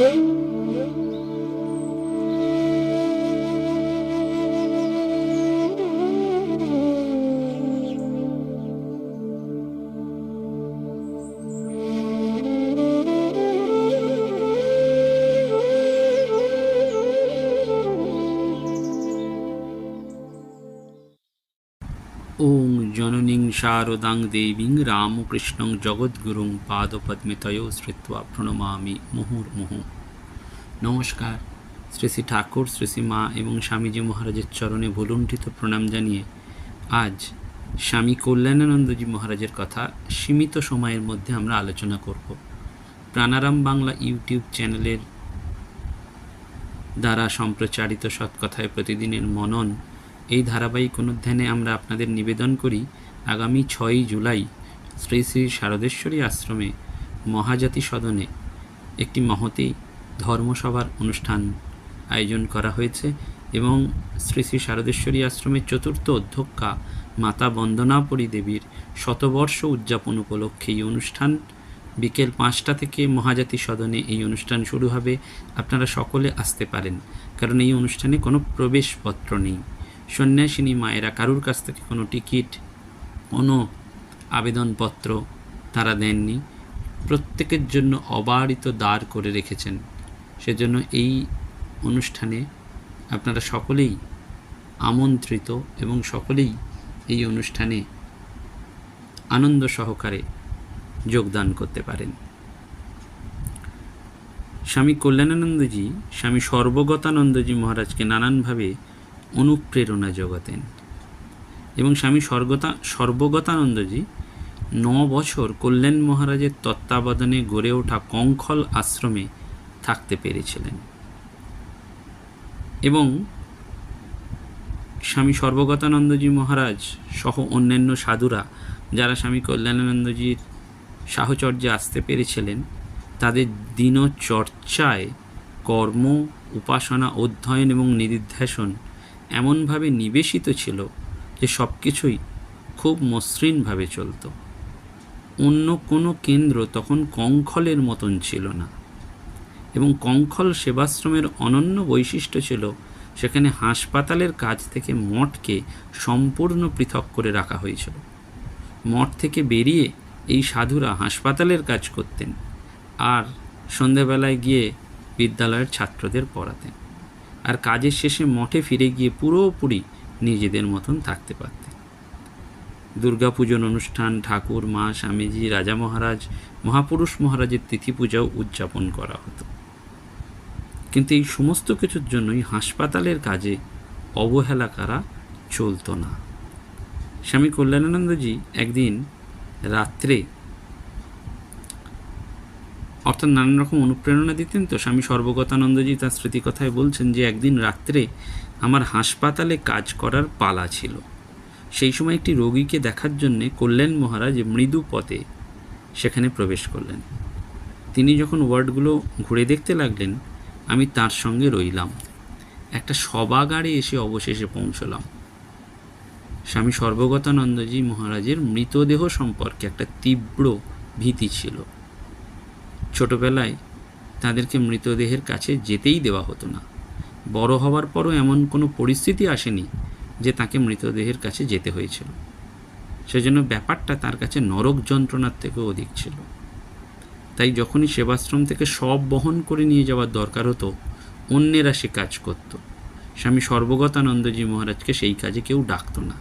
ওং শারদাং দেবীং রামকৃষ্ণং জগদ্গুরুং পাদপদ্মে তয় শ্রিত্বা প্রণমামি মুহুর্মুহু নমস্কার শ্রী শ্রী ঠাকুর শ্রী শ্রী মা এবং স্বামীজি মহারাজের চরণে ভুলুণ্ঠিত প্রণাম জানিয়ে আজ স্বামী কল্যাণানন্দজি মহারাজের কথা সীমিত সময়ের মধ্যে আমরা আলোচনা করব। প্রাণারাম বাংলা ইউটিউব চ্যানেলের দ্বারা সম্প্রচারিত সৎকথায় প্রতিদিনের মনন এই ধারাবাহিক অনুধ্যানে আমরা আপনাদের নিবেদন করি আগামী ছয়ই জুলাই শ্রী শ্রী শারদেশ্বরী আশ্রমে মহাজাতি সদনে একটি মহতি ধর্মসভার অনুষ্ঠান আয়োজন করা হয়েছে এবং শ্রী শ্রী শারদেশ্বরী আশ্রমের চতুর্থ অধ্যক্ষা মাতা বন্দনাপরী দেবীর শতবর্ষ উদযাপন উপলক্ষে এই অনুষ্ঠান। বিকেল পাঁচটা থেকে মহাজাতি সদনে এই অনুষ্ঠান শুরু হবে। আপনারা সকলে আসতে পারেন, কারণ এই অনুষ্ঠানে কোনো প্রবেশপত্র নেই। সন্ন্যাসিনী মায়েরা কারুর কাছ থেকে কোনো টিকিট কোনো আবেদনপত্র তারা দেননি। প্রত্যেকের জন্য অবারিত দ্বার করে রেখেছেন। সেজন্য এই অনুষ্ঠানে আপনারা সকলেই আমন্ত্রিত এবং সকলেই এই অনুষ্ঠানে আনন্দ সহকারে যোগদান করতে পারেন। স্বামী কল্যাণানন্দজি, স্বামী সর্বগতানন্দজি মহারাজকে নানানভাবে অনুপ্রেরণা জোগাতেন এবং স্বামী স্বর্গতা, সর্বগতানন্দজি ন বছর কল্যাণ মহারাজের তত্ত্বাবধানে গড়ে ওঠা কঙ্খল আশ্রমে থাকতে পেরেছিলেন। এবং স্বামী সর্বগতানন্দজি মহারাজ সহ অন্যান্য সাধুরা যারা স্বামী কল্যাণানন্দজির সাহচর্যে আসতে পেরেছিলেন, তাদের দিনচর্চায় কর্ম, উপাসনা, অধ্যয়ন এবং নিদিধ্যাসন এমনভাবে নিবেশিত ছিল যে সব কিছুই খুব মসৃণভাবে চলত। অন্য কোনো কেন্দ্র তখন কঙ্খলের মতন ছিল না এবং কঙ্খল সেবাশ্রমের অনন্য বৈশিষ্ট্য ছিল সেখানে হাসপাতালের কাজ থেকে মঠকে সম্পূর্ণ পৃথক করে রাখা হয়েছিল। মঠ থেকে বেরিয়ে এই সাধুরা হাসপাতালের কাজ করতেন আর সন্ধেবেলায় গিয়ে বিদ্যালয়ের ছাত্রদের পড়াতেন। আর কাজের শেষে মঠে ফিরে গিয়ে পুরোপুরি নিজেদের মতন থাকতে পারতেন দুর্গাপূজন অনুষ্ঠান, ঠাকুর, মা, স্বামীজি, রাজা মহারাজ, মহাপুরুষ মহারাজের তিথি পূজাও উদযাপন করা হতো। কিন্তু এই সমস্ত কিছুর জন্যই হাসপাতালের কাজে অবহেলা করা চলতো না। স্বামী কল্যাণানন্দজি একদিন রাত্রে অর্থাৎ নানান রকম অনুপ্রেরণা দিতেন তো, স্বামী সর্বগতানন্দজি তার স্মৃতিকথায় বলছেন যে একদিন রাত্রে আমার হাসপাতালে কাজ করার পালা ছিল। সেই সময় একটি রোগীকে দেখার জন্যে কল্যাণ মহারাজ মৃদু পথে সেখানে প্রবেশ করলেন। তিনি যখন ওয়ার্ডগুলো ঘুরে দেখতে লাগলেন, আমি তার সঙ্গে রইলাম। একটা সবাগারে এসে অবশেষে পৌঁছলাম। স্বামী সর্বগতানন্দজি মহারাজের মৃতদেহ সম্পর্কে একটা তীব্র ভীতি ছিল। ছোটবেলায় তাদেরকে মৃতদেহের কাছে যেতেই দেওয়া হতো না। বড় হওয়ার পরও এমন কোনো পরিস্থিতি আসেনি যে তাকে মৃতদেহের কাছে যেতে হয়েছিল। সেজন্য ব্যাপারটা তার কাছে নরক যন্ত্রণার থেকেও অধিক ছিল। তাই যখনই সেবাশ্রম থেকে সব বহন করে নিয়ে যাওয়ার দরকার হতো, অন্যেরা সে কাজ করত। স্বামী সর্বগতানন্দজি মহারাজকে সেই কাজে কেউ ডাকত না।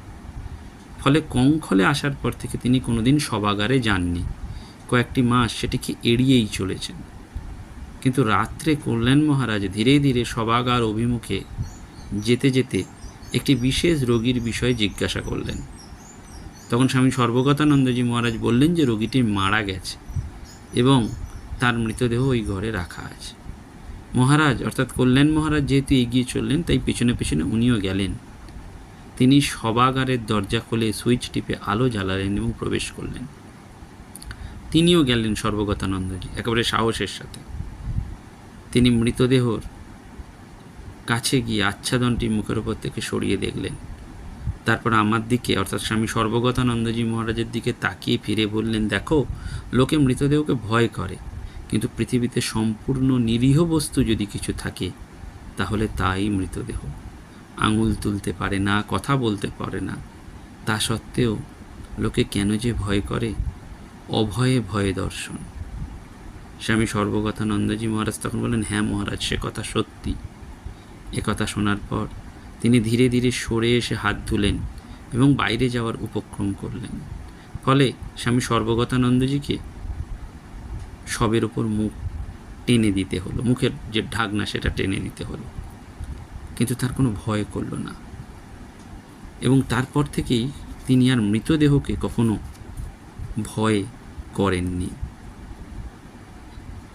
ফলে কঙ্খলে আসার পর থেকে তিনি কোনোদিন সবাগারে যাননি। কয়েকটি মাস সেটিকে এড়িয়েই চলেছেন। কিন্তু রাত্রে কল্যাণ মহারাজ ধীরে ধীরে সবাগার অভিমুখে যেতে যেতে একটি বিশেষ রোগীর বিষয়ে জিজ্ঞাসা করলেন। তখন স্বামী সর্বগতানন্দজি মহারাজ বললেন যে রোগীটি মারা গেছে এবং তার মৃতদেহ ওই ঘরে রাখা আছে। মহারাজ, অর্থাৎ কল্যাণ মহারাজ যেহেতু এগিয়ে চললেন, তাই পেছনে পেছনে উনিও গেলেন। তিনি সবাগারের দরজা খুলে সুইচ টিপে আলো জ্বালালেন এবং প্রবেশ করলেন। তিনিও গেলেন সর্বগতানন্দজি, একেবারে সাহসের সাথে। তিনি মৃতদেহর কাছে গিয়ে আচ্ছাদনটি মুখের উপর থেকে সরিয়ে দেখলেন। তারপর আমার দিকে, অর্থাৎ স্বামী সর্বগতানন্দজি মহারাজের দিকে তাকিয়ে ফিরে বললেন, দেখো, লোকে মৃতদেহকে ভয় করে, কিন্তু পৃথিবীতে সম্পূর্ণ নিরীহ বস্তু যদি কিছু থাকে, তাহলে তাই মৃতদেহ। আঙুল তুলতে পারে না, কথা বলতে পারে না। তা সত্ত্বেও লোকে কেন যে ভয় করে? অভয়ে ভয়ে দর্শন। স্বামী সর্বগতানন্দজি মহারাজ তখন বলেন হ্যাঁ মহারাজ, সে কথা সত্যি। এ কথা শোনার পর তিনি ধীরে ধীরে সরে এসে হাত ধুলেন এবং বাইরে যাওয়ার উপক্রম করলেন। ফলে স্বামী সর্বগতানন্দজিকে সবের ওপর মুখ টেনে দিতে হলো। মুখের যে ঢাকনা, সেটা টেনে দিতে হলো। কিন্তু তার কোনো ভয় করল না। এবং তারপর থেকেই তিনি আর মৃতদেহকে কখনো ভয় করেননি।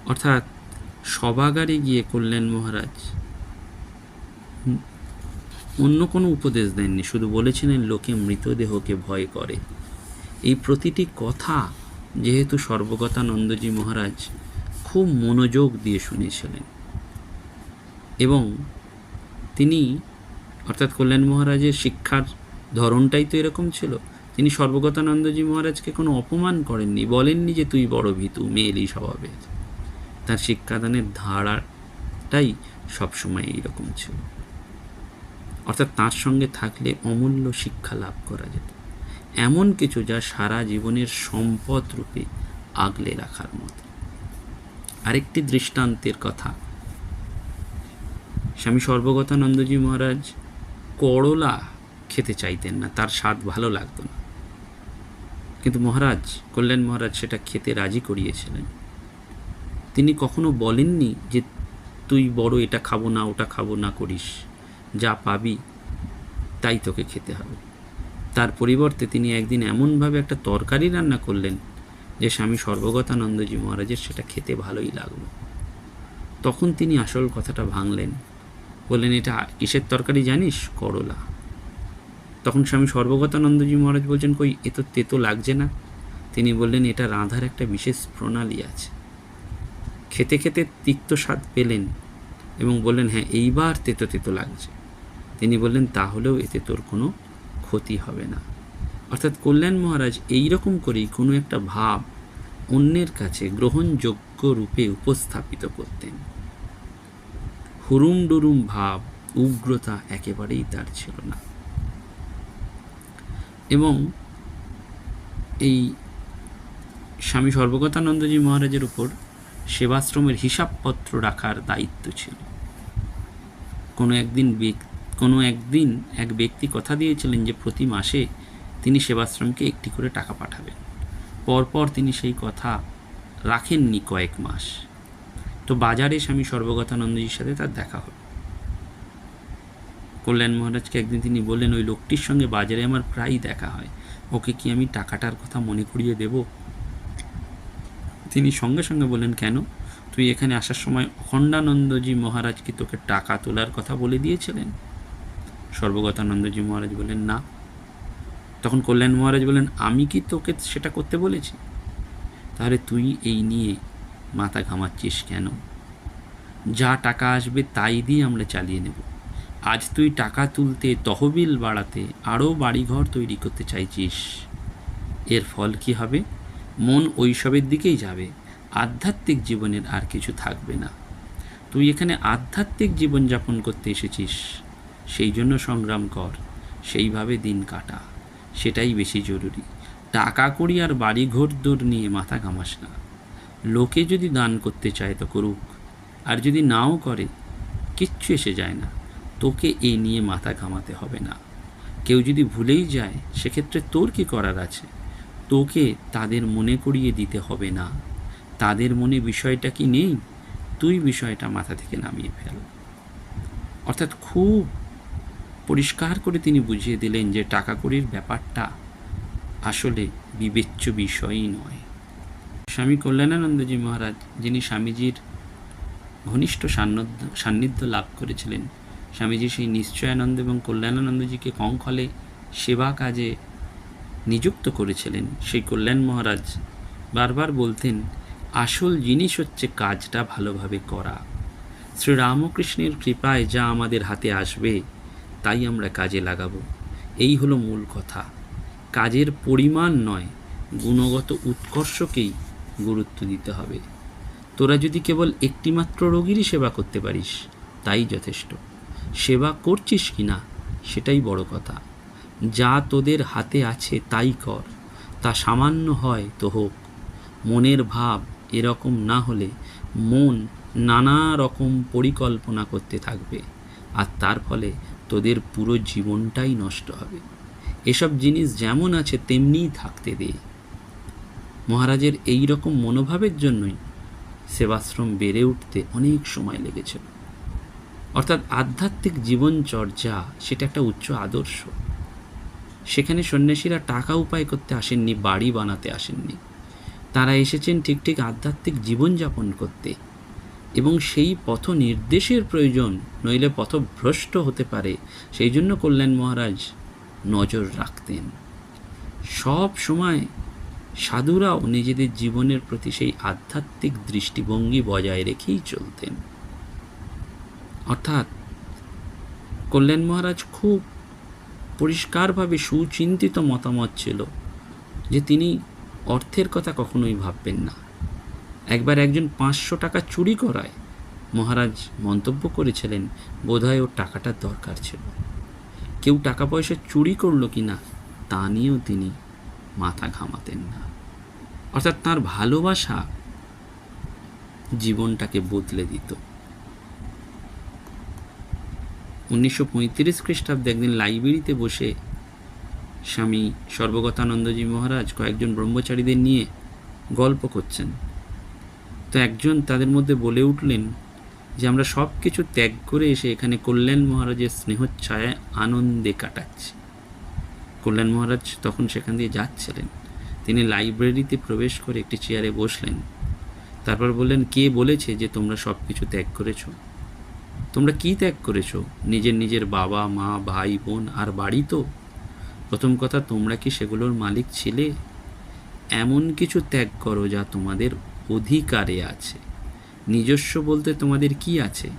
অর্থাৎ সবাগারে গিয়ে কল্যাণ মহারাজ। অন্য কোনো উপদেশ দেননি, শুধু বলেছিলেন, লোকে মৃতদেহকে ভয় করে। এই প্রতিটি কথা যেহেতু সর্বগতানন্দজি মহারাজ খুব মনোযোগ দিয়ে শুনেছিলেন এবং তিনি, অর্থাৎ কল্যাণ মহারাজের শিক্ষার ধরনটাই তো এরকম ছিল, তিনি সর্বগতানন্দজি মহারাজকে কোনো অপমান করেননি, বলেননি যে, তুই বড় ভীতু, মেয়েলি স্বভাবের। তার শিক্ষাদানের ধারাটাই সবসময় এইরকম ছিল। অর্থাৎ তার সঙ্গে থাকলে অমূল্য শিক্ষা লাভ করা যেত। এমন কিছু যা সারা জীবনের সম্পদ রূপে আগলে রাখার মতো। আরেকটি দৃষ্টান্তের কথা। স্বামী সর্বগতানন্দজি মহারাজ করলা খেতে চাইতেন না, তার স্বাদ ভালো লাগতো না। কিন্তু মহারাজ, কল্যাণ মহারাজ সেটা খেতে রাজি করিয়েছিলেন। তিনি কখনো বলেননি যে তুই বড় এটা খাব না, ওটা খাব না করিস, যা পাবি তাই তোকে খেতে হবে। তার পরিবর্তে তিনি একদিন এমনভাবে একটা তরকারি রান্না করলেন যে স্বামী সর্বগতানন্দজি মহারাজের সেটা খেতে ভালোই লাগল। তখন তিনি আসল কথাটা ভাঙলেন, বললেন, এটা কিসের তরকারি জানিস? করলা। তখন স্বামী সর্বগতানন্দজি মহারাজ বলছেন, কই, এ তো তেতো লাগছে না। তিনি বললেন, এটা রাঁধার একটা বিশেষ প্রণালী আছে। খেতে খেতে তিক্ত স্বাদ পেলেন এবং বললেন হ্যাঁ এইবার তেতো তেতো লাগছে। তিনি বললেন, তাহলেও এতে তোর কোনো ক্ষতি হবে না। অর্থাৎ কল্যাণ মহারাজ এই রকম করেই কোনো একটা ভাব অন্যের কাছে গ্রহণযোগ্য রূপে উপস্থাপিত করতেন। হুরুম ডুরুম ভাব, উগ্রতা একেবারেই তার ছিল না। এবং এই স্বামী সর্বগতানন্দজি মহারাজের উপর সেবাশ্রমের হিসাবপত্র রাখার দায়িত্ব ছিল। কোনো একদিন কোনো একদিন এক ব্যক্তি কথা দিয়েছিলেন যে প্রতি মাসে তিনি সেবাশ্রমকে একটি করে টাকা পাঠাবেন। পরপর তিনি সেই কথা রাখেননি কয়েক মাস। তো বাজারে স্বামী সর্বগতানন্দজির সাথে তার দেখা হলো। কল্যাণ মহারাজকে একদিন তিনি বললেন, ওই লোকটির সঙ্গে বাজারে আমার প্রায়ই দেখা হয়। ওকে কি আমি টাকাটার কথা মনে করিয়ে দেব? তিনি সঙ্গে সঙ্গে বললেন কেন? তুই এখানে আসার সময় অখণ্ডানন্দজি মহারাজ কি তোকে টাকা তোলার কথা বলে দিয়েছিলেন? সর্বগতানন্দজি মহারাজ বললেন না। তখন কল্যাণ মহারাজ বললেন আমি কি তোকে সেটা করতে বলেছি? তাহলে তুই এই নিয়ে মাথা ঘামাচ্ছিস কেন? যা টাকা আসবে তাই দিয়ে আমরা চালিয়ে নেব। আজ তুই টাকা তুলতে, তহবিল বাড়াতে, আরও বাড়িঘর তৈরি করতে চাইছিস। এর ফল কি হবে? মন ওইসবের দিকেই যাবে। আধ্যাত্মিক জীবনের আর কিছু থাকবে না। তুই এখানে আধ্যাত্মিক জীবন যাপন করতে এসেছিস। সেই জন্য সংগ্রাম কর। সেইভাবে দিন কাটা। সেটাই বেশি জরুরি। টাকা কড়ি আর বাড়ি ঘর দৌড় নিয়ে মাথা ঘামাস না। লোকে যদি দান করতে চায় তো করুক। আর যদি নাও করে, কিচ্ছু এসে যায় না। তোকে এ নিয়ে মাথা ঘামাতে হবে না। কেউ যদি ভুলেই যায়, সেক্ষেত্রে তোর কি করার আছে? তোকে তাদের মনে করিয়ে দিতে হবে না। তাদের মনে বিষয়টা কি নেই? তুই বিষয়টা মাথা থেকে নামিয়ে ফেল। অর্থাৎ খুব পরিষ্কার করে তিনি বুঝিয়ে দিলেন যে টাকা কড়ির ব্যাপারটা আসলে বিবেচ্য বিষয়ই নয়। স্বামী কল্যাণানন্দজি মহারাজ, যিনি স্বামীজির ঘনিষ্ঠ সান্নিধ্য সান্নিধ্য লাভ করেছিলেন, স্বামীজি সেই নিশ্চয়ানন্দ এবং কল্যাণানন্দজিকে কঙ্কলে সেবা কাজে নিযুক্ত করেছিলেন সেই কল্যাণ মহারাজ। বারবার বলতেন, আসল জিনিস হচ্ছে কাজটা ভালোভাবে করা। শ্রীরামকৃষ্ণের কৃপায় যা আমাদের হাতে আসবে, তাই আমরা কাজে লাগাবো। এই হলো মূল কথা। কাজের পরিমাণ নয়, গুণগত উৎকর্ষকেই গুরুত্ব দিতে হবে। তোরা যদি কেবল একটিমাত্র রোগীরই সেবা করতে পারিস, তাই যথেষ্ট। সেবা করছিস কি না সেটাই বড় কথা। যা তোদের হাতে আছে তাই কর, তা সামান্য হয় তো হোক। মনের ভাব এরকম না হলে মন নানা রকম পরিকল্পনা করতে থাকবে, আর তার ফলে তোদের পুরো জীবনটাই নষ্ট হবে। এসব জিনিস যেমন আছে তেমনিই থাকতে দে। মহারাজের এই রকম মনোভাবের জন্যই সেবাশ্রম বেড়ে উঠতে অনেক সময় লেগেছিল অর্থাৎ আধ্যাত্মিক জীবনচর্যা সেটা একটা উচ্চ আদর্শ। সেখানে সন্ন্যাসীরা টাকা উপায় করতে আসেননি, বাড়ি বানাতে আসেননি। তারা এসেছেন ঠিক ঠিক আধ্যাত্মিক জীবনযাপন করতে এবং সেই পথ নির্দেশের প্রয়োজন, নইলে পথভ্রষ্ট হতে পারে। সেই জন্য কল্যাণ মহারাজ নজর রাখতেন। সব সময় সাধুরাও নিজেদের জীবনের প্রতি সেই আধ্যাত্মিক দৃষ্টিভঙ্গি বজায় রেখেই চলতেন। অর্থাৎ কল্যাণ মহারাজ খুব পরিষ্কারভাবে সুচিন্তিত মতামত ছিল যে তিনি অর্থের কথা কখনোই ভাববেন না। একবার একজন পাঁচশো টাকা চুরি করায়, মহারাজ মন্তব্য করেছিলেন, বোধহয় ওর টাকাটার দরকার ছিল। কেউ টাকা পয়সা চুরি করল কি না, তা নিয়েও তিনি মাথা ঘামাতেন না। অর্থাৎ তার ভালোবাসা জীবনটাকে বদলে দিত। উনিশশো পঁয়ত্রিশ খ্রিস্টাব্দে একদিন লাইব্রেরিতে বসে স্বামী সর্বগতানন্দজি মহারাজ কয়েকজন ব্রহ্মচারীদের নিয়ে গল্প করছেন। তো একজন তাদের মধ্যে বলে উঠলেন যে, আমরা সব কিছু ত্যাগ করে এসে এখানে কল্যাণ মহারাজের স্নেহচ্ছায়ায় আনন্দে কাটাচ্ছি। কল্যাণ মহারাজ তখন সেখান দিয়ে যাচ্ছিলেন। তিনি লাইব্রেরিতে প্রবেশ করে একটি চেয়ারে বসলেন। তারপর বললেন, কে বলেছে যে তোমরা সব কিছু ত্যাগ করেছ? তোমরা কি ত্যাগ করেছ? নিজের নিজের বাবা, মা, ভাই, বোন আর বাড়ি তো? প্রথম কথা, তোমরা কি সেগুলোর মালিক ছিলে? এমন কিছু ত্যাগ করো যা তোমাদের অধিকারে আছে। নিজস্ব বলতে তোমাদের কি আছে?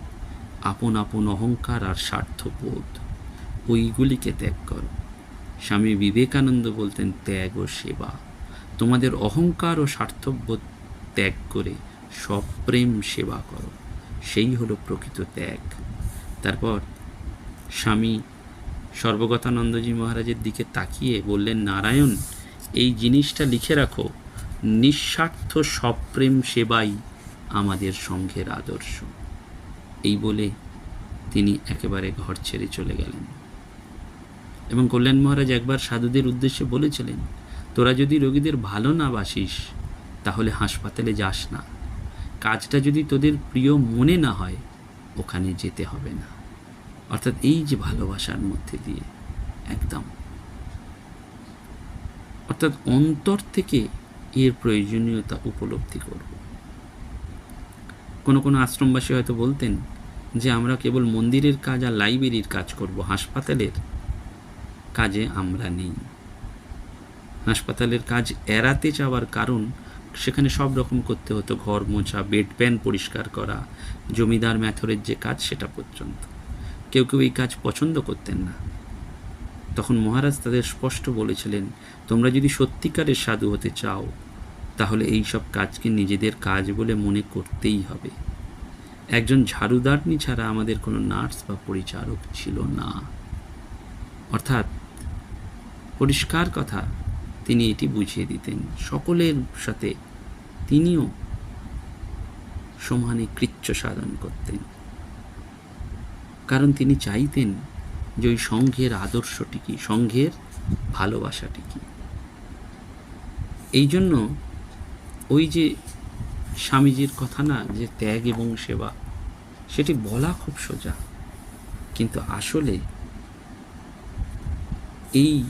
আপন আপন অহংকার আর স্বার্থবোধ, ওইগুলিকে ত্যাগ করো। স্বামী বিবেকানন্দ বলতেন, ত্যাগ ও সেবা। তোমাদের অহংকার ও স্বার্থবোধ ত্যাগ করে সপ্রেম সেবা করো। সেই হলো প্রকৃত ত্যাগ। তারপর স্বামী সর্বগতানন্দজি মহারাজের দিকে তাকিয়ে বললেন, নারায়ণ, এই জিনিসটা লিখে রাখো। নিঃস্বার্থ সপ্রেম সেবাই আমাদের সংঘের আদর্শ। এই বলে তিনি একেবারে ঘর ছেড়ে চলে গেলেন। এবং কল্যাণ মহারাজ একবার সাধুদের উদ্দেশ্যে বলেছিলেন, তোরা যদি রোগীদের ভালো না বাসিস, তাহলে হাসপাতালে যাস না। কাজটা যদি তোদের প্রিয় মনে না হয়, ওখানে যেতে হবে না। অর্থাৎ এই যে ভালোবাসার মধ্যে দিয়ে, একদম। অর্থাৎ অন্তর থেকে এর প্রয়োজনীয়তা উপলব্ধি করব। কোনো কোনো আশ্রমবাসী হয়তো বলতেন যে, আমরা কেবল মন্দিরের কাজ আর লাইব্রেরির কাজ করব, হাসপাতালের কাজে আমরা নেই। হাসপাতালের কাজ এড়াতে চাওয়ার কারণ সেখানে সব রকম করতে হতো, ঘর মোছা বেড প্যান পরিষ্কার করা, জমিদার ম্যাথরের যে কাজ সেটা পর্যন্ত। কেউ কেউ এই কাজ পছন্দ করতেন না। তখন মহারাজ তাদের স্পষ্ট বলেছিলেন, তোমরা যদি সত্যিকারের সাধু হতে চাও, তাহলে এই সব কাজকে নিজেদের কাজ বলে মনে করতেই হবে। একজন ঝাড়ুদারনি ছাড়া আমাদের কোনো নার্স বা পরিচারক ছিল না। অর্থাৎ, পরিষ্কার কথা তিনি এটি বুঝিয়ে দিতেন। সকলের সাথে তিনিও সমানে কৃচ্ছ সাধন করতেন। কারণ তিনি চাইতেন যে ওই সংঘের আদর্শটি কি সংঘের ভালোবাসাটি কি। এই জন্য ওই যে স্বামীজির কথা না, যে ত্যাগ এবং সেবা, সেটি বলা খুব সোজা। কিন্তু আসলে এই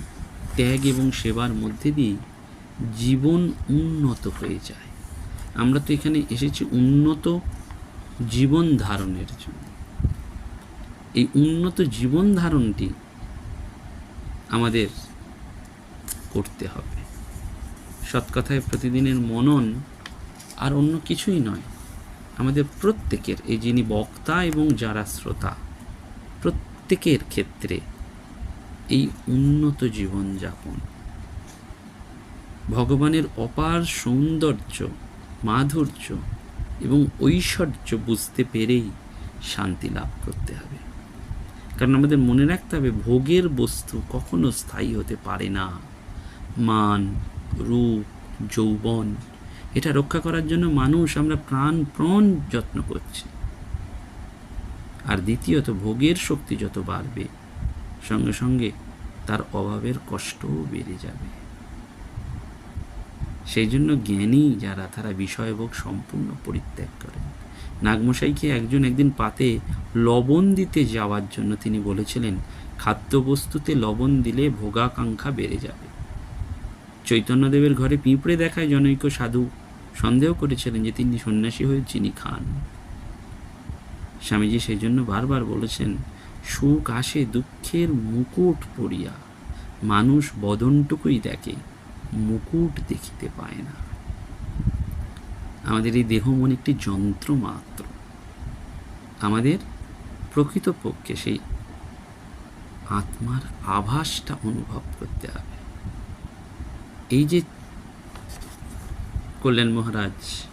ত্যাগ এবং সেবার মধ্যে দিয়ে জীবন উন্নত হয়ে যায়। আমরা তো এখানে এসেছি উন্নত জীবন ধারণের জন্য। এই উন্নত জীবন ধারণটি আমাদের করতে হবে। সৎকথায় প্রতিদিনের মনন আর অন্য কিছুই নয়, আমাদের প্রত্যেকের, এই যিনি বক্তা এবং যারা শ্রোতা, প্রত্যেকের ক্ষেত্রে এই উন্নত জীবনযাপন। ভগবানের অপার সৌন্দর্য, মাধুর্য এবং ঐশ্বর্য বুঝতে পেরেই শান্তি লাভ করতে হবে। কারণ আমাদের মনে রাখতে হবে, ভোগের বস্তু কখনো স্থায়ী হতে পারে না। মান, রূপ, যৌবন, এটা রক্ষা করার জন্য মানুষ আমরা প্রাণ প্রণ যত্ন করছি। আর দ্বিতীয়ত, ভোগের শক্তি যত বাড়বে সঙ্গে সঙ্গে তার অভাবের কষ্টও বেড়ে যাবে। সেই জন্য জ্ঞানী যারা, তারা বিষয়ভোগ সম্পূর্ণ পরিত্যাগ করেন। নাগমশাইকে একজন একদিন পাতে লবণ দিতে যাওয়ার জন্য তিনি বলেছিলেন, খাদ্যবস্তুতে লবণ দিলে ভোগাকাঙ্ক্ষা বেড়ে যাবে। চৈতন্যদেবের ঘরে পিঁপড়ে দেখায় জনৈক সাধু সন্দেহ করেছিলেন যে তিনি সন্ন্যাসী হয়ে চিনি খান। স্বামীজি সেই জন্য বারবার বলেছেন সুখ আসে দুঃখের মুকুট পড়িয়া মানুষ বদনটুকুই দেখে, মুকুট দেখিতে পায় না। আমাদের এই দেহ মন একটি যন্ত্র মাত্র। আমাদের প্রকৃতপক্ষে সেই আত্মার আভাসটা অনুভব করতে হবে। এই যে কল্যাণ মহারাজ,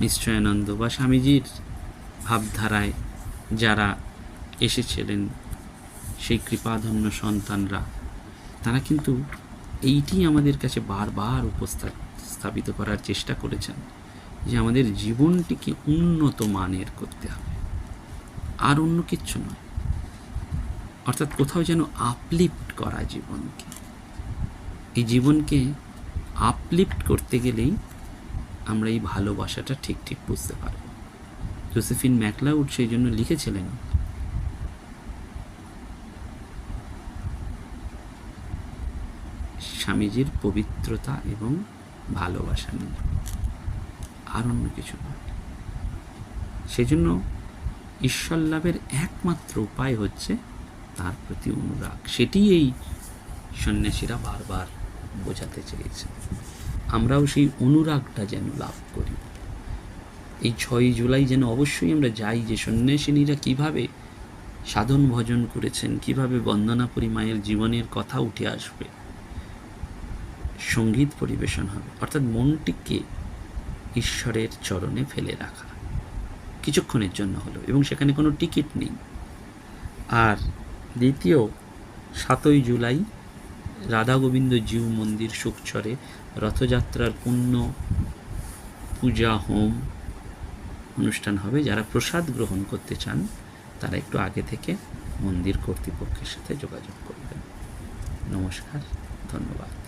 নিশ্চয়ানন্দ বা স্বামীজির ভাবধারায় যারা এসেছিলেন সেই কৃপাধন্য সন্তানরা। তারা কিন্তু এইটি আমাদের কাছে বারবার উপস্থাপিত করার চেষ্টা করেছেন যে আমাদের জীবনটিকে উন্নত মানের করতে হবে। আর অন্য কিচ্ছু নয়। অর্থাৎ কোথাও যেন আপলিফট করা জীবনকে। এই জীবনকে আপলিফট করতে গেলেই আমরা এই ভালোবাসাটা ঠিক ঠিক বুঝতে পারব। জোসেফিন ম্যাকলাউড সেই জন্য লিখেছিলেন স্বামীজির পবিত্রতা এবং ভালোবাসা নিয়ে। আর অন্য কিছু নয় সেজন্য ঈশ্বর লাভের একমাত্র উপায় হচ্ছে তার প্রতি অনুরাগ। সেটি এই সন্ন্যাসীরা বারবার বোঝাতে চেয়েছে। আমরাও সেই অনুরাগটা যেন লাভ করি। এই ছয়ই জুলাই যেন অবশ্যই আমরা যাই যে সন্ন্যাসিনীরা কীভাবে সাধন ভজন করেছেন, কীভাবে বন্দনা পরিমায়ের জীবনের কথা উঠে আসবে। সংগীত পরিবেশন হবে। অর্থাৎ মনটিকে ঈশ্বরের চরণে ফেলে রাখা। কিছুক্ষণের জন্য হলো এবং সেখানে কোনো টিকিট নেই। আর দ্বিতীয়, সাতই জুলাই, রাধা গোবিন্দ জিউ মন্দির সুকচরে রথযাত্রার পূর্ণ পূজা হোম অনুষ্ঠান হবে। যারা প্রসাদ গ্রহণ করতে চান, তারা একটু আগে থেকে মন্দির কর্তৃপক্ষের সাথে যোগাযোগ করবেন। নমস্কার, ধন্যবাদ।